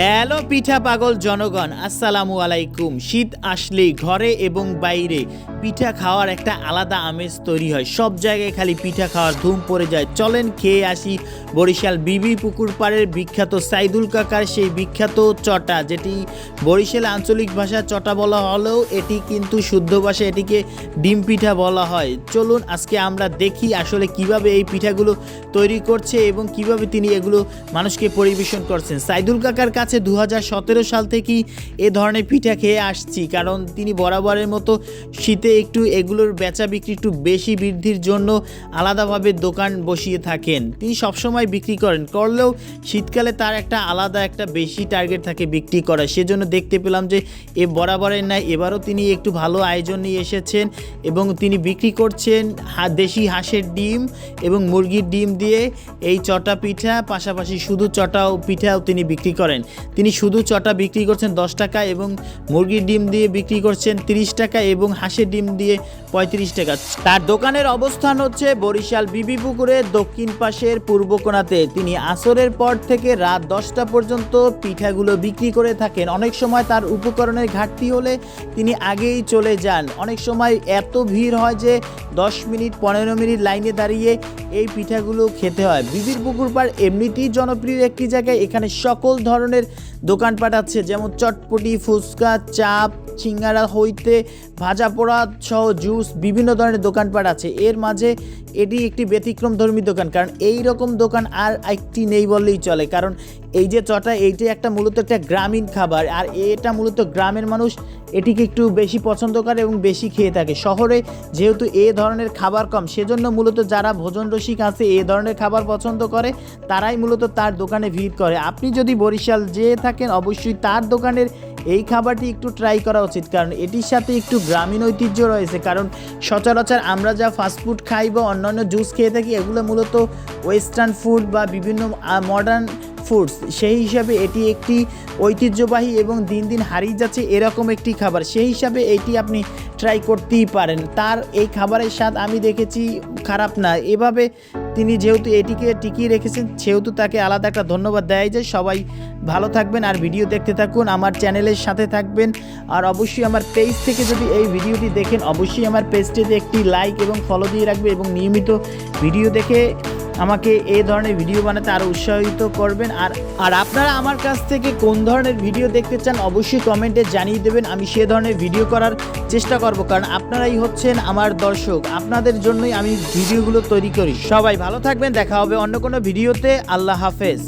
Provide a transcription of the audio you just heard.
Hello পিঠা পাগল জনগণ, আসসালামু আলাইকুম। শীত আসলেই ঘরে এবং বাইরে। পিঠা খাওয়ার একটা আলাদা আমেজ তৈরি হয়। সব জায়গায় খালি পিঠা খাওয়ার ধুম পড়ে যায়। চলেন খেয়ে আসি বরিশাল বিবি পুকুর পাড়ের বিখ্যাত সাইদুল কাকার সেই বিখ্যাত চটা, যেটি বরিশাল আঞ্চলিক ভাষা চটা বলা হলেও এটি কিন্তু শুদ্ধ ভাষা এটিকে ডিম পিঠা বলা হয়। চলুন আজকে আমরা দেখি আসলে কীভাবে এই পিঠাগুলো তৈরি করছে এবং কীভাবে তিনি এগুলো মানুষকে পরিবেশন করছেন। সাইদুল কাকার কাছে দু হাজার সতেরো সাল থেকেই এ ধরনের পিঠা খেয়ে আসছি। কারণ তিনি বরাবরের মতো শীতে একটু এগুলোর বেচা বিক্রি একটু বেশি বৃদ্ধির জন্য আলাদাভাবে দোকান বসিয়ে থাকেন। তিনি সবসময় বিক্রি করেন, করলেও শীতকালে তার একটা আলাদা একটা বেশি টার্গেট থাকে বিক্রি করা সেজন্য দেখতে পেলাম যে এ বরাবরের নাই এবারও তিনি একটু ভালো আয়োজন নিয়ে এসেছেন এবং তিনি বিক্রি করছেন দেশি হাঁসের ডিম এবং মুরগির ডিম দিয়ে এই চটা পিঠা, পাশাপাশি শুধু চটা ও পিঠাও তিনি বিক্রি করেন। তিনি শুধু চটা বিক্রি করছেন দশ টাকা এবং মুরগির ডিম দিয়ে বিক্রি করছেন তিরিশ টাকা এবং হাঁসের ডিম দিয়ে পঁয়ত্রিশ টাকা। তার দোকানের অবস্থান হচ্ছে বরিশাল বিবি পুকুরের দক্ষিণ পাশের পূর্ব কোণাতে। তিনি আসরের পর থেকে রাত দশটা পর্যন্ত পিঠাগুলো বিক্রি করে থাকেন। অনেক সময় তার উপকরণের ঘাটতি হলে তিনি আগেই চলে যান। অনেক সময় এত ভিড় হয় যে দশ মিনিট, পনেরো মিনিট লাইনে দাঁড়িয়ে এই পিঠাগুলো খেতে হয়। বিবির পুকুর পাড় এমনিতেই জনপ্রিয় একটি জায়গায়। এখানে সকল ধরনের দোকানপাট আছে যেমন চটপটি ফুচকা চাপ সিঙ্গারা, হইতে ভাজা পোড়া সহ জুস, বিভিন্ন ধরনের দোকানপাট আছে। এর মাঝে এটি একটি ব্যতিক্রম ধর্মী দোকান, কারণ এই রকম দোকান আর একটি নেই বললেই চলে, কারণ এই যে চটা, এইটি একটা মূলত একটা গ্রামীণ খাবার, আর এটা মূলত গ্রামের মানুষ এটিকে একটু বেশি পছন্দ করে এবং বেশি খেয়ে থাকে। শহরে যেহেতু এ ধরনের খাবার কম, সেজন্য মূলত যারা ভোজন রসিক আছে, এ ধরনের খাবার পছন্দ করে, তারাই মূলত তার দোকানে ভিড় করে। আপনি যদি বরিশাল যেয়ে থাকেন, অবশ্যই তার দোকানের এই খাবারটি একটু ট্রাই করা উচিত, কারণ এটির সাথে একটু গ্রামীণ ঐতিহ্য রয়েছে। কারণ সচরাচর আমরা যা ফাস্টফুড খাই বা অন্যান্য জুস খেয়ে থাকি, এগুলো মূলত ওয়েস্টার্ন ফুড বা বিভিন্ন মডার্ন ফুডস সেই হিসাবে এটি একটি ঐতিহ্যবাহী এবং দিন দিন হারিয়ে যাচ্ছে এরকম একটি খাবার। সেই হিসাবে এটি আপনি ট্রাই করতেই পারেন। তার এই খাবারের স্বাদ আমি দেখেছি খারাপ না। এভাবে তিনি যেহেতু এটিকে টিকিয়ে রেখেছেন, সেহেতু তাকে আলাদা একটা ধন্যবাদ দেয় যে সবাই ভালো থাকবেন আর ভিডিও দেখতে থাকুন, আমার চ্যানেলের সাথে থাকবেন। আর অবশ্যই আমার পেজ থেকে যদি এই ভিডিওটি দেখেন, অবশ্যই আমার পেজটিতে একটি লাইক এবং ফলো দিয়ে রাখবে এবং নিয়মিত ভিডিও দেখে আমাকে এই ধরনের ভিডিও বানাতে আরও উৎসাহিত করবেন। আর আর আপনারা আমার কাছ থেকে কোন ধরনের ভিডিও দেখতে চান, অবশ্যই কমেন্টে জানিয়ে দেবেন। আমি সে ধরনের ভিডিও করার চেষ্টা করব, কারণ আপনারাই হচ্ছেন আমার দর্শক। আপনাদের জন্যই আমি ভিডিওগুলো তৈরি করি। সবাই ভালো থাকবেন, দেখা হবে অন্য কোনো ভিডিওতে। আল্লাহ হাফেজ।